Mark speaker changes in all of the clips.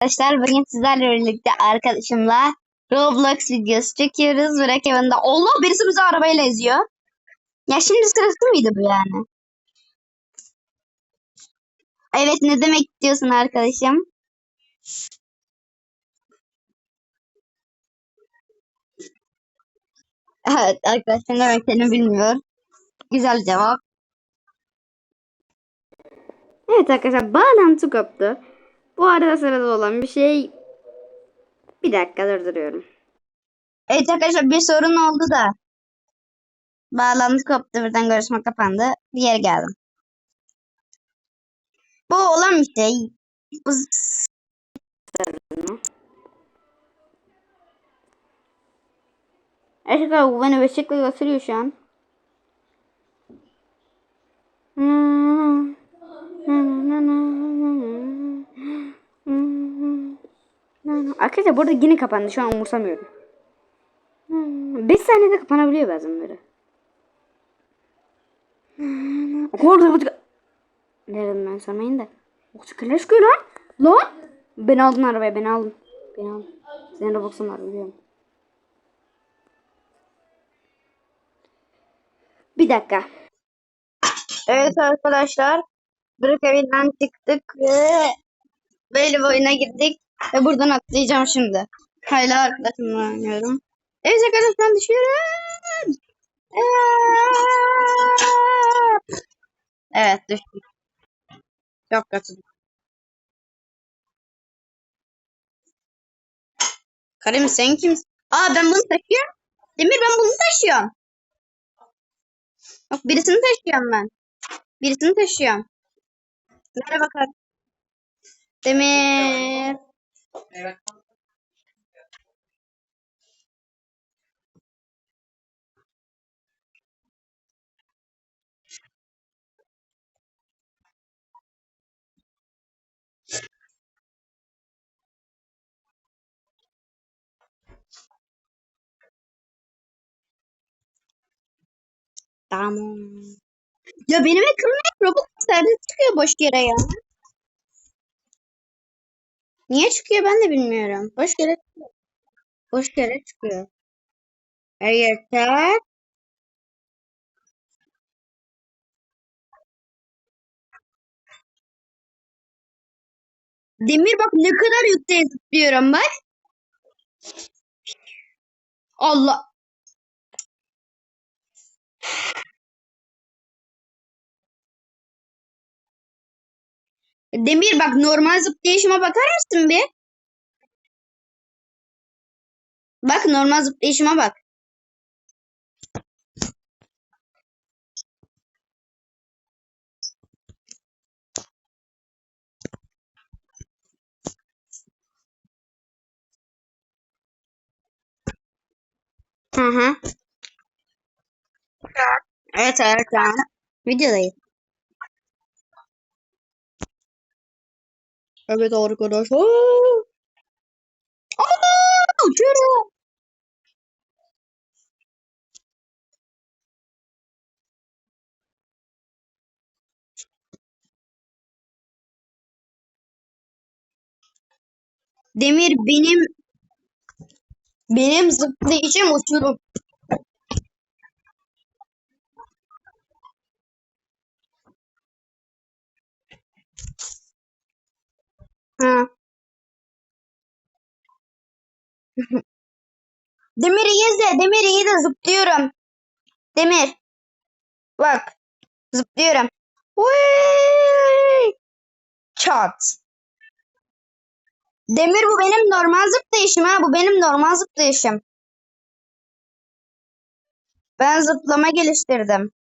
Speaker 1: Arkadaşlar bugün sizlerle birlikte arkadaşımla Roblox videosu çekiyoruz. Bırak evinde. Allah birisi bizi arabayla eziyor. Ya şimdi sırası mıydı bu yani? Evet ne demek istiyorsun arkadaşım? Evet arkadaşlar ne demek istediğini bilmiyor. Güzel cevap.
Speaker 2: Evet arkadaşlar bağlantı koptu. Bu arada sırada olan bir şey. Bir dakika durduruyorum.
Speaker 1: Evet arkadaşlar bir sorun oldu da. Bağlantı koptu birden görüşme kapandı. Diğeri geldim. Bu olan bir şey. Bu
Speaker 2: Arkadaşlar bu beni beşikle gösteriyor şu an. Arkadaşlar burada yine kapandı. Şu an umursamıyorum. 5 saniyede kapanabiliyor bazenleri. Orada bu Nereden ben sormayın da. O çıkıyor çıkıyor lan. Lan. Beni aldın arabaya beni aldın. Beni aldın. Senin Robux'un var biliyorum. Bir dakika.
Speaker 1: Evet arkadaşlar. Bırak evinden çıktık ve böyle oyuna girdik. Ve buradan atlayacağım şimdi. Hala arkadaşımla oynuyorum. Evet arkadaşlar düşüyorum. Evet düştüm. Çok kötü. Karim sen kimsin? Aa ben bunu taşıyorum. Demir ben bunu taşıyorum. Bak birisini taşıyorum ben. Birisini taşıyorum. Merhaba Karim. Demir. Tamam. Ya benim ekranım hep Roblox serde çıkıyor boş yere ya. Niye çıkıyor ben de bilmiyorum. Boş yere çıkıyor. Boş yere çıkıyor. E yeter. Demir bak ne kadar yükseğe zıplıyorum bak. Allah. Demir bak normal zıplayışıma bakar mısın bir? Bak normal zıplayışıma bak. Hı hı. Evet evet tamam. Evet arkadaşlar. Aa, uçuyorum. Demir benim benim zıplayışım uçurum. Ha. Demir iyi de, Demir iyi de zıplıyorum. Demir. Bak. Zıplıyorum. Uy! Çat. Demir bu benim normal zıplayışım ha. Bu benim normal zıplayışım. Ben zıplama geliştirdim.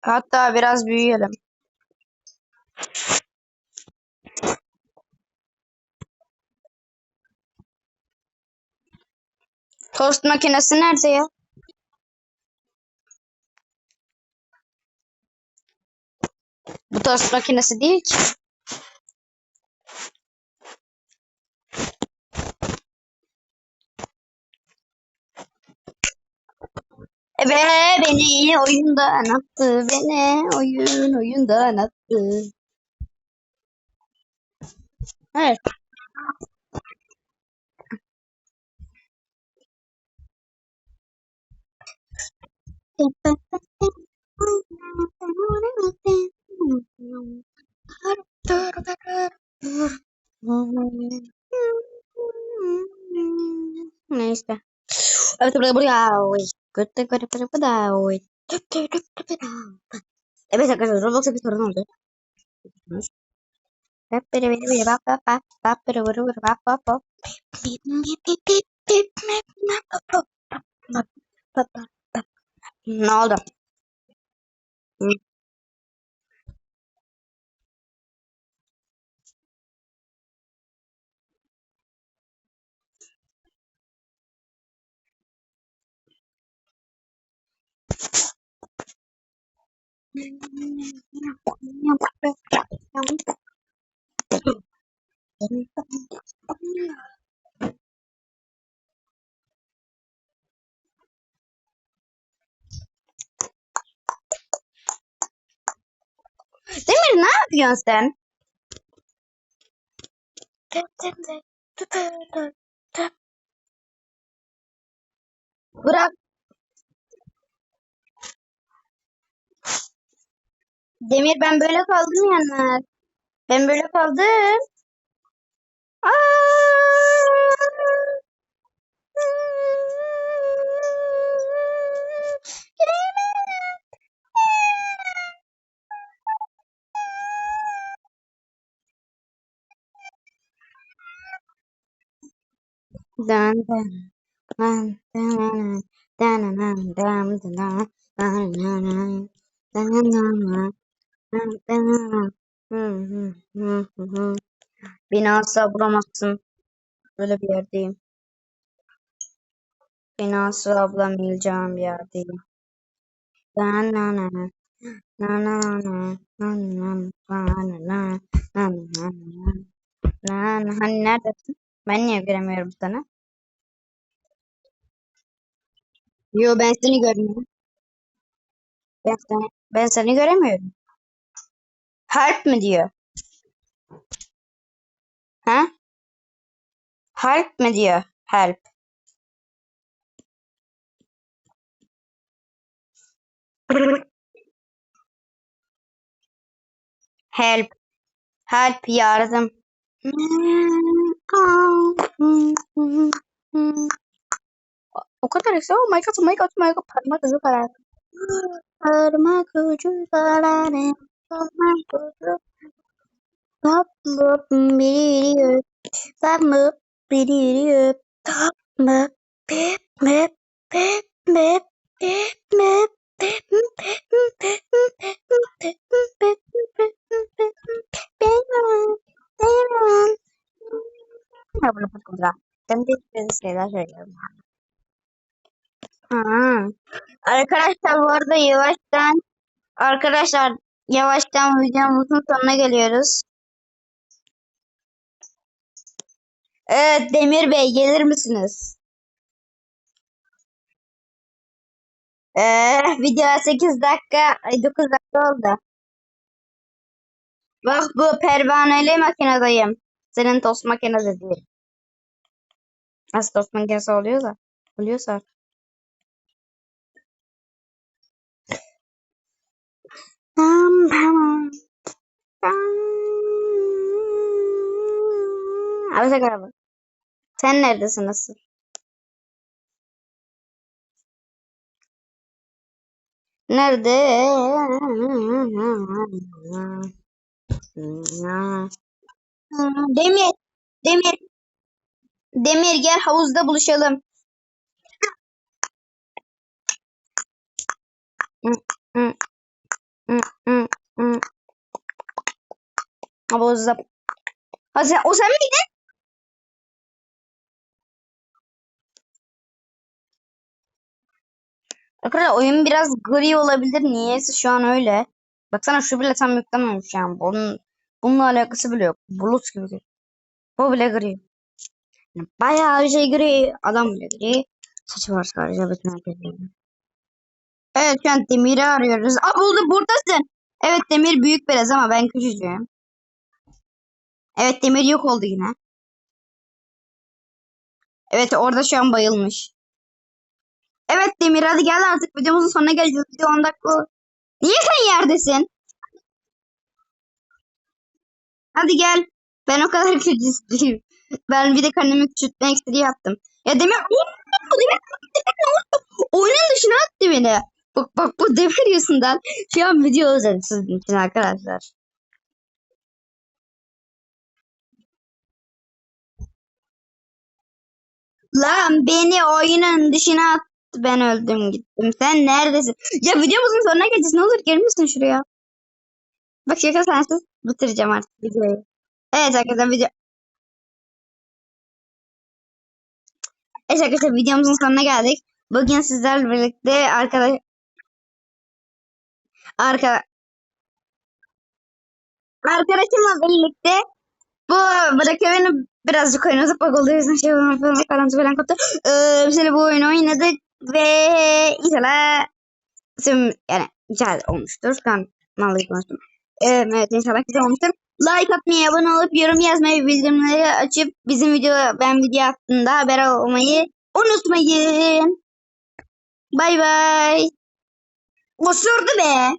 Speaker 1: Hatta biraz büyüyelim. Tost makinesi nerede ya? Bu tost makinesi değil ki. Ve beni oyundan attı. Beni oyun oyundan attı. É. Näistä. Ei me Ne oldu? Hı. Demir ne yapıyorsun sen? Bırak. Demir ben böyle kaldım yalnız. Ben böyle kaldım. Dan dan dan dan dan dan dan dan dan dan dan Beni asla bulamazsın. Böyle bir yerdeyim. Beni asla bulamayacağım bir yerdeyim. Na na na na na na na na na na na na na Hani neredesin? Ben niye göremiyorum sana? Yo ben seni görmüyorum. Ben seni, ben seni göremiyorum. Help mi diyor? Ha? Help mi diyor? Help. Help. Help yardım. O kadar ise oh my god oh my god oh my god parmak ucu karar. Parmak ucu kararı. Onlar durdu. Tap mı biri yürüyor. Tap mı biri yürüyor. Tap mı pep mep pep mep pep mep pep pep pep pep pep pep Ben bunu kutla. Ben de hiçbir şeyler söylüyorum. Aa. Arkadaşlar bu arada yavaştan arkadaşlar yavaştan videomuzun sonuna geliyoruz. Evet Demir Bey gelir misiniz? Ee, video 8 dakika, ay 9 dakika oldu. Bak bu pervaneli makinedeyim. Senin tost makinede değil. Nasıl tost makinesi oluyorsa. Oluyorsa. Tamam tamam. Abi sen araba. Sen neredesin nasıl? Nerede? Demir. Demir. Demir gel havuzda buluşalım. Havuzda. Ha sen, o sen miydin? Arkadaşlar oyun biraz gri olabilir. Niyeyse şu an öyle. Baksana şu bile tam yüklememiş yani. Bunun, bununla alakası bile yok. Bulut gibi. Bu bile gri. Bayağı bir şey gri. Adam bile gri. Saçı var sadece. Bütün herkes. Evet şu an Demir'i arıyoruz. Aa buldu buradasın. Evet Demir büyük biraz ama ben küçücüğüm. Evet Demir yok oldu yine. Evet orada şu an bayılmış. Evet Demir hadi gel artık videomuzun sonuna geleceğiz. Video 10 dakika. Niye sen yerdesin? Hadi gel. Ben o kadar kötüyüm. Ben bir de kendimi küçültme eksiri yaptım. Ya Demir, Demir ne oldu? Oyunun dışına attı beni. Bak bak bu Demir yüzünden. Şu an video özledim sizin için arkadaşlar. Lan beni oyunun dışına attı. Ben öldüm gittim. Sen neredesin? Ya videomuzun sonuna geleceğiz. Ne olur gelir şuraya? Bak şaka sensiz bitireceğim artık videoyu. Evet arkadaşlar video... Evet arkadaşlar videomuzun sonuna geldik. Bugün sizlerle birlikte arkadaş... Arka... Arkadaşımla birlikte bu bırak beni birazcık oyuna zıplak olduğu yüzden şey falan falan falan falan koptu. Ee, de bu oyunu oynadık ve inşallah tüm yani güzel olmuştur. Ben vallahi konuştum. Ee, evet inşallah güzel olmuştur. Like atmayı, abone olup yorum yazmayı, bildirimleri açıp bizim video ben video attığımda haber olmayı unutmayın. Bay bay. Osurdu be.